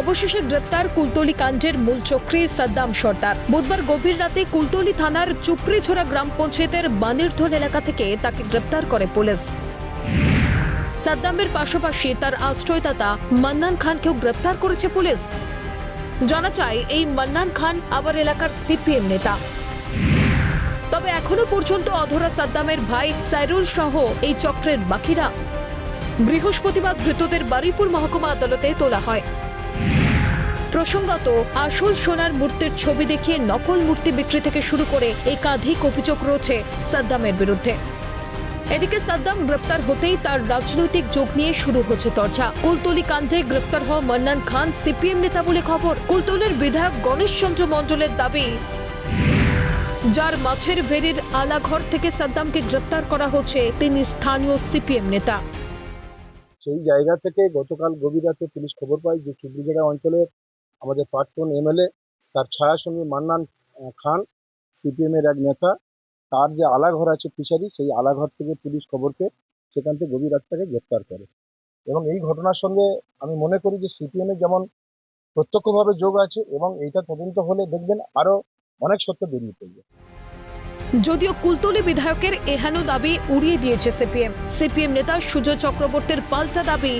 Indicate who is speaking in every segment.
Speaker 1: অবশেষে গ্রেপ্তার কুলতলি কাণ্ডের মূল চক্রী সাদ্দাম সর্দার। বুধবার গভীর রাতে কুলতলি থানার চুপড়িছড়া গ্রাম পঞ্চায়েতের বানিরধোল এলাকা থেকে তাকে গ্রেপ্তার করে পুলিশ। সাদ্দামের পাশাপাশি তার আশ্রয়দাতা মান্নান খানকেও গ্রেপ্তার করেছে পুলিশ। জানা চায় এই মান্নান খান আবার এলাকার সিপিএম নেতা। তবে এখনও পর্যন্ত অধরা সাদ্দামের ভাই সাইরুল সহ এই চক্রের বাকিরা। বৃহস্পতিবার ধৃতদের বারুইপুর মহকুমা আদালতে তোলা হয়। প্রসঙ্গত, আসল সোনার মূর্তির ছবি দেখিয়ে নকল মূর্তি বিক্রি থেকে শুরু করে একাধিক অভিযোগ রয়েছে সাদ্দামের বিরুদ্ধে। এদিকে সাদ্দাম গ্রেপ্তার হতেই তার রাজনৈতিক যোগ নিয়ে শুরু হচ্ছে চর্চা। কুলতলি কাণ্ডে গ্রেপ্তার হওয়া মান্নান খান, সিপিএম নেতা বলে খবর। কুলতলির বিধায়ক গণেশ চন্দ্র মণ্ডলের দাবি, যার মাছের ভেরির আলাঘর থেকে সাদ্দামকে গ্রেপ্তার করা হচ্ছে তিনি স্থানীয় সিপিএম নেতা।
Speaker 2: সেই জায়গা থেকে গতকাল গভীর রাতে পুলিশ খবর পায় যে চুবড়িজেড়া অঞ্চলের আমাদের প্রাক্তন এমএলএ তার ছায়াসঙ্গী মান্নান খান সিপিএম এর এক নেতা, তার যে আলাঘর আছে ফিশারি, সেই আলাঘর থেকে পুলিশ খবর পেয়ে সেখান থেকে গভীর রাত তাকে গ্রেপ্তার করে। এবং এই ঘটনার সঙ্গে আমি মনে করি যে সিপিএম এর যেমন প্রত্যক্ষভাবে যোগ আছে এবং এইটা তদন্ত হলে দেখবেন আরও অনেক সত্য বেরিয়ে পড়বে
Speaker 1: যদিও কুলতলি বিধায়কের এহেন দাবি উড়িয়ে দিয়েছে সিপিএম। সিপিএম নেতা সুজয় চক্রবর্তীর পাল্টা দাবি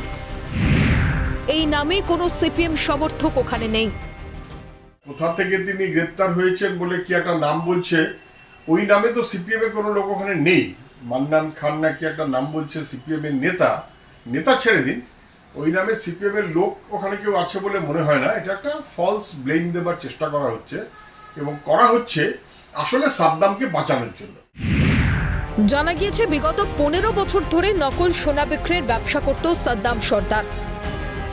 Speaker 1: এই নামে কোনো সিপিএম সমর্থক ওখানে নেই।
Speaker 3: কোথা থেকে তিনি গ্রেপ্তার হয়েছেন বলে কি একটা নাম বলছে? ওই নামে তো সিপিএম এর কোনো লোক ওখানে নেই। মান্নান খান নাকি একটা নাম বলছে সিপিএম এর নেতা? নেতা ছেড়ে দিন। ওই নামে সিপিএম এর লোক ওখানে কেউ আছে বলে মনে হয় না। এটা একটা ফলস ব্লেম দেবার চেষ্টা করা হচ্ছে এবং করা হচ্ছে আসলে সাদ্দামকে বাঁচানোর জন্য।
Speaker 1: জানা গিয়েছে বিগত পনেরো বছর ধরে নকল সোনা বিক্রির ব্যবসা করত সাদ্দাম সর্দার।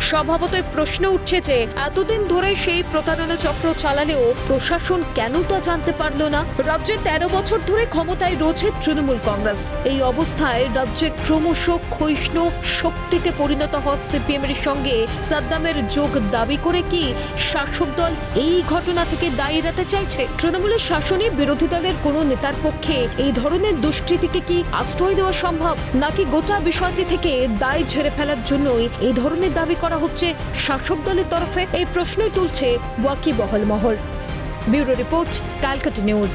Speaker 1: স্বভাবতই প্রশ্ন উঠছে যে, এতদিন ধরে সেই প্রতারণা চক্র চালালেও প্রশাসন কেন তা জানতে পারল না? রাজ্যে তেরো বছর ধরে ক্ষমতায় রয়েছে তৃণমূল কংগ্রেস। এই অবস্থায় রাজ্যে ক্রমশ ক্ষয়িষ্ণু শক্তিতে পরিণত হওয়া সিপিএম এর সঙ্গে। সাদ্দামের যোগ দাবি করে কি শাসক দল এই ঘটনা থেকে দায়ী এড়াতে চাইছে? তৃণমূলের শাসনে বিরোধী দলের কোনো নেতার পক্ষে এই ধরনের দুষ্কৃতিকে কি আশ্রয় দেওয়া সম্ভব? নাকি গোটা বিষয়টি থেকে দায় ঝেড়ে ফেলার জন্যই এই ধরনের দাবি করা হচ্ছে। শাসক দলের তরফে এই প্রশ্নই তুলছে ওয়াকিবহল মহল। Bureau report Calcutta news.